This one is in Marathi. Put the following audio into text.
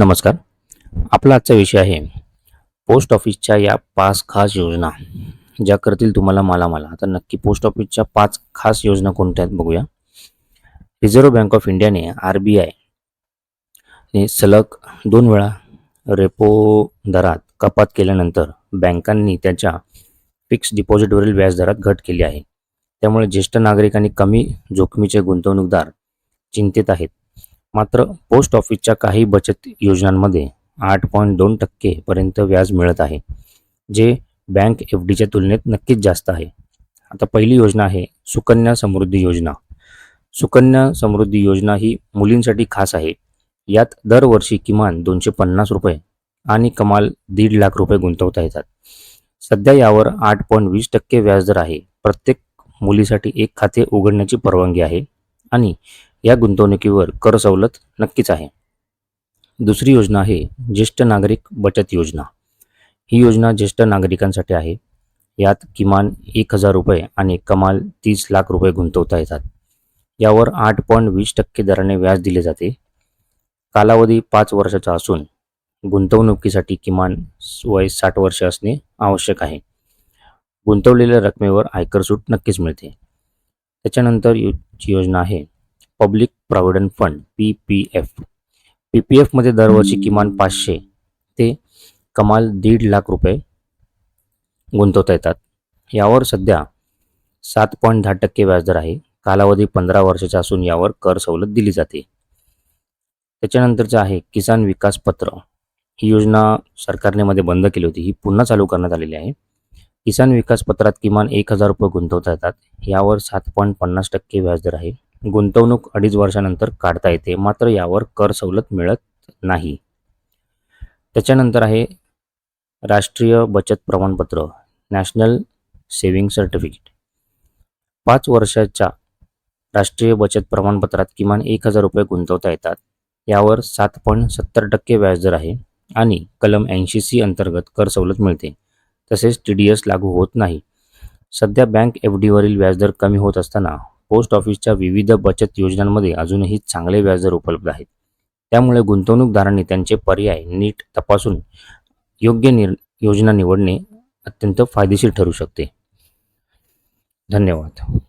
नमस्कार. आपला आजचा विषय आहे पोस्ट ऑफिसच्या या पाच खास योजना. ज्या करतील तुम्हाला मालामाला. आता नक्की पोस्ट ऑफिसच्या पाच खास योजना कोणत्या आहेत बघूया. रिझर्व्ह बँक ऑफ इंडियाने आर बी आयने सलग दोन वेळा रेपो दरात कपात केल्यानंतर बँकांनी त्याच्या फिक्स डिपॉझिटवरील व्याजदरात घट केली आहे. त्यामुळे ज्येष्ठ नागरिक आणि कमी जोखमीचे गुंतवणूकदार चिंतेत आहेत. मात्र पोस्ट ऑफिसच्या काही बचत योजनांमध्ये आठ पॉईंट दोन टक्केपर्यंत व्याज मिळत आहे जे बँक एफ डीच्या तुलनेत नक्कीच जास्त आहे. आता पहिली योजना आहे सुकन्या समृद्धी योजना. सुकन्या समृद्धी योजना ही मुलींसाठी खास आहे. यात दरवर्षी किमान दोनशे पन्नास रुपये आणि कमाल दीड लाख रुपये गुंतवता येतात. सध्या यावर आठ पॉईंट वीस टक्के व्याजदर आहे. प्रत्येक मुलीसाठी एक खाते उघडण्याची परवानगी आहे आणि या गुंतवणुकीवर कर सवलत नक्कीच आहे. दुसरी योजना आहे ज्येष्ठ नागरिक बचत योजना. ही योजना ज्येष्ठ नागरिकांसाठी आहे. यात किमान एक हजार रुपये आणि कमाल तीस लाख रुपये गुंतवता येतात. यावर आठ पॉईंट वीस टक्के दराने व्याज दिले जाते. कालावधी पाच वर्षाचा असून गुंतवणुकीसाठी किमान वय साठ वर्ष असणे आवश्यक आहे. गुंतवलेल्या रकमेवर आयकर सूट नक्कीच मिळते. त्याच्यानंतर योजना आहे public provident fund P P F. P P एफमध्ये दरवर्षी किमान पाचशे ते कमाल दीड लाख रुपये गुंतवता येतात. यावर सध्या सात पॉईंट दहा टक्के व्याजदर आहे. कालावधी पंधरा वर्षाचा असून यावर कर सवलत दिली जाते. त्याच्यानंतरचं आहे किसान विकास पत्र. ही योजना सरकारने मध्ये बंद केली होती. ही पुन्हा चालू करण्यात आलेली आहे. किसान विकास पत्रात किमान एक हजार रुपये गुंतवता येतात. यावर सात पॉईंट पन्नास टक्के व्याजदर आहे. गुंतवणूक अडीच वर्षानंतर काढता येते. मात्र यावर कर सवलत मिळत नाही. त्याच्यानंतर आहे राष्ट्रीय बचत प्रमाणपत्र नॅशनल सेविंग सर्टिफिकेट. पाच वर्षाच्या राष्ट्रीय बचत प्रमाणपत्रात किमान एक हजार रुपये गुंतवता येतात. यावर सात पॉईंट सत्तर टक्के व्याजदर आहे आणि कलम ऐंशी सी अंतर्गत कर सवलत मिळते. तसेच टी डी एस लागू होत नाही. सध्या बँक एफ डीवरील व्याजदर कमी होत असताना पोस्ट ऑफिसच्या विविध बचत योजनांमध्ये अजूनही चांगले व्याजदर उपलब्ध आहेत. त्यामुळे गुंतवणूकदारांनी त्यांचे पर्याय नीट तपासून योग्य निर योजना निवडणे अत्यंत फायदेशीर ठरू शकते. धन्यवाद.